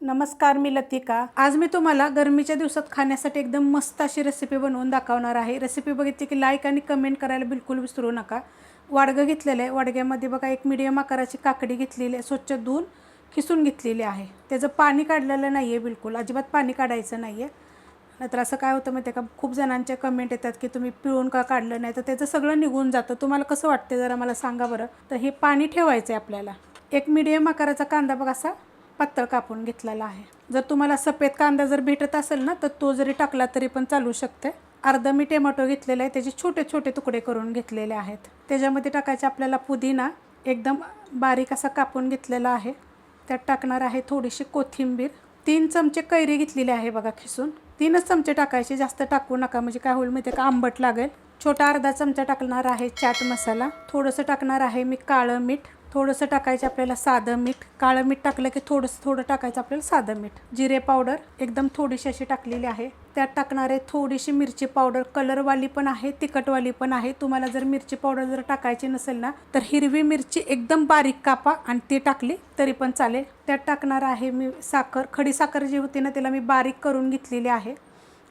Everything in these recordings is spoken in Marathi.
नमस्कार मी लतिका. आज मी तुम्हाला गरमीच्या दिवसात खाण्यासाठी एकदम मस्त अशी रेसिपी बनवून दाखवणार आहे. रेसिपी बघितली की लाईक आणि कमेंट करायला बिलकुल विसरू नका. वाडगं घेतलेलं आहे. वाडग्यामध्ये बघा एक मिडियम आकाराची काकडी घेतलेली आहे. स्वच्छ धुवून खिसून घेतलेली आहे. त्याचं पाणी काढलेलं नाही आहे बिलकुल. अजिबात पाणी काढायचं नाही आहे नाहीतर असं काय होतं माहिती आहे का? खूप जणांच्या कमेंट येतात की तुम्ही पिळून का काढलं नाही? तर त्याचं सगळं निघून जातं. तुम्हाला कसं वाटते जरा मला सांगा बरं. तर हे पाणी ठेवायचं आहे आपल्याला. एक मिडियम आकाराचा कांदा बघा असा. पातळ कापून घेतलेला आहे. जर तुम्हाला सफेद कांदा जर भेटत असेल ना तर तो जरी टाकला तरी पण चालू शकते. अर्धा मी टोमॅटो घेतलेला आहे त्याचे छोटे छोटे तुकडे करून घेतलेले आहेत. त्याच्यामध्ये टाकायचे आपल्याला पुदिना एकदम बारीक असा कापून घेतलेला आहे. त्यात टाकणार आहे थोडीशी कोथिंबीर. तीन चमचे कैरी घेतलेली आहे बघा खिसून. तीनच चमचे टाकायचे जास्त टाकू नका म्हणजे काय होईल माहिती आहे का? आंबट लागेल. छोटा अर्धा चमचा टाकणार आहे चाट मसाला. थोडंसं टाकणार आहे मी काळं मीठ. थोडंसं टाकायचं आपल्याला साधं मीठ. काळं मीठ टाकलं की थोडंसं थोडं टाकायचं आपल्याला साधं मीठ. जिरे पावडर एकदम थोडीशी अशी टाकलेली आहे. त्यात टाकणार आहे थोडीशी मिरची पावडर. कलरवाली पण आहे तिखटवाली पण आहे. तुम्हाला जर मिरची पावडर जर टाकायची नसेल ना तर हिरवी मिरची एकदम बारीक कापा आणि ती टाकली तरी पण चालेल. त्यात टाकणार आहे मी साखर. खडी साखर जी होती ना तिला मी बारीक करून घेतलेली आहे.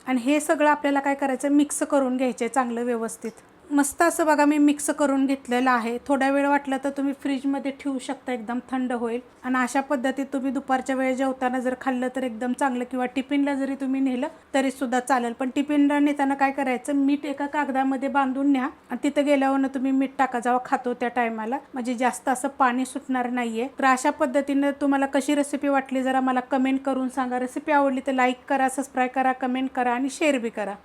आणि हे सगळं आपल्याला काय करायचं? मिक्स करून घ्यायचं आहे चांगलं व्यवस्थित. मस्त असं बघा मी मिक्स करून घेतलेलं आहे. थोड्या वेळ वाटलं तर तुम्ही फ्रीजमध्ये ठेवू शकता एकदम थंड होईल. आणि अशा पद्धतीत तुम्ही दुपारच्या वेळेस जेवताना जर खाल्लं तर एकदम चांगलं किंवा टिफिनला जरी तुम्ही नेलं तरी सुद्धा चालेल. पण टिफिनला नेताना काय करायचं मीठ एका कागदामध्ये बांधून न्या आणि तिथं गेल्यावर तुम्ही मीठ टाका. जावा खातो त्या टायमाला म्हणजे जास्त असं पाणी सुटणार नाहीये. तर अशा पद्धतीनं तुम्हाला कशी रेसिपी वाटली जरा मला कमेंट करून सांगा. रेसिपी आवडली तर लाईक करा सबस्क्राईब करा कमेंट करा आणि शेअर बी करा.